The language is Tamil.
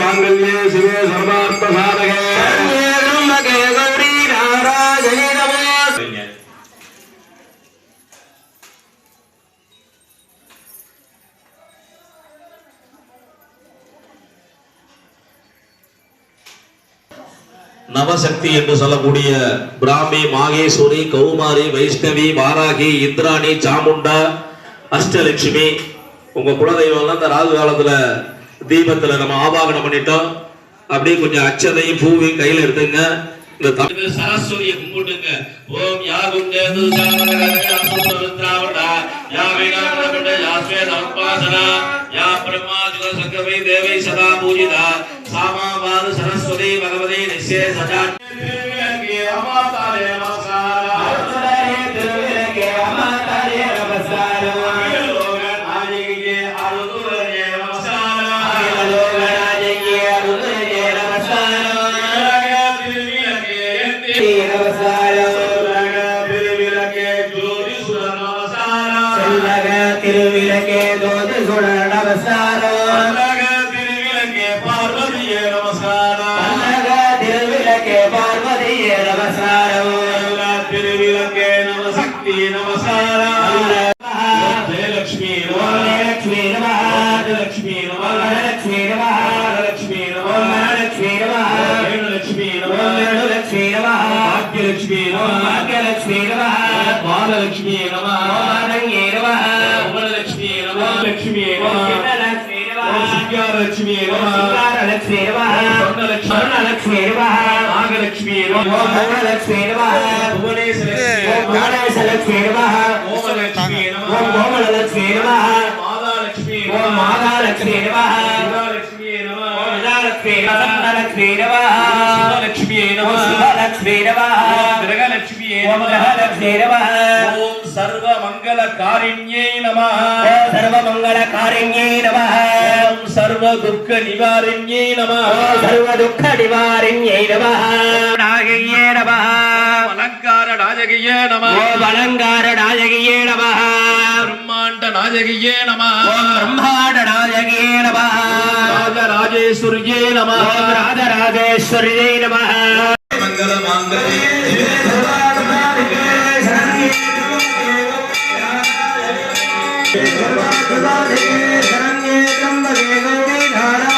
மாங்கல்யே சிவே சர்வாத்ம சாதகே. நவசக்தி என்று சொல்லக்கூடிய பிராமி மாகேஸ்வரி கௌமாரி வைஷ்ணவி வாராகி இந்திராணி சாமுண்டா அஷ்டலட்சுமி. உங்க குலதெய்வம்லாம் இந்த ராகு காலத்துல தீபத்துல நம்ம ஆபாகனம் பண்ணிட்டோம். அப்படியே கொஞ்சம் அச்சதையும் பூவையும் கையில எடுத்துங்க. இந்த தமிழ் சரஸ்வதியை கும்பிட்டுங்க ஓம் யா யா வேணாமண்ட சங்கவை தேவை சதா பூஜிதா. సామావారు సరస్వతి భగవతి నిశ్చయ సజా తిరువిలకే దోది సుడ నవసారా లక్ష్మీ నమ రంగే నమ లక్ష్మీ నమ లక్ష్మీ లక్ష్మీ లక్ష్మీ లక్ష్మీ లక్ష్మీ లక్ష్మీ ఓం మహాలక్ష్మీ నమః భువనేశ్వరి ఓం మహాలక్ష్మీ నమః ఓం లక్ష్మీ నమః ఓం గోమలక్ష్మీ నమః మాతాలక్ష్మీ ఓం లక్ష్మీ నమః. கணேசலக்ஷ்மி நமः. ஓம் கோமலலக்ஷ்மி நமः. சர்வ மங்கள காரிண்யே நம. சர்வ துக்க நிவாரிண்யே நம. சர்வதுக்கநிவாரிண்யை நமः. அலங்கார நாயகியே நம. அலங்கார நாயகியே நமः. பிரம்மாண்ட நாயகியே நம. பிரம்மாண்ட நாயகியே நமः. ராஜராஜேஸ்வரியே நம. ராஜராஜேஸ்வரியே நமः. மங்கள மாங்கல்யே சரண்யே திரம்பகே கௌரி நாராயணி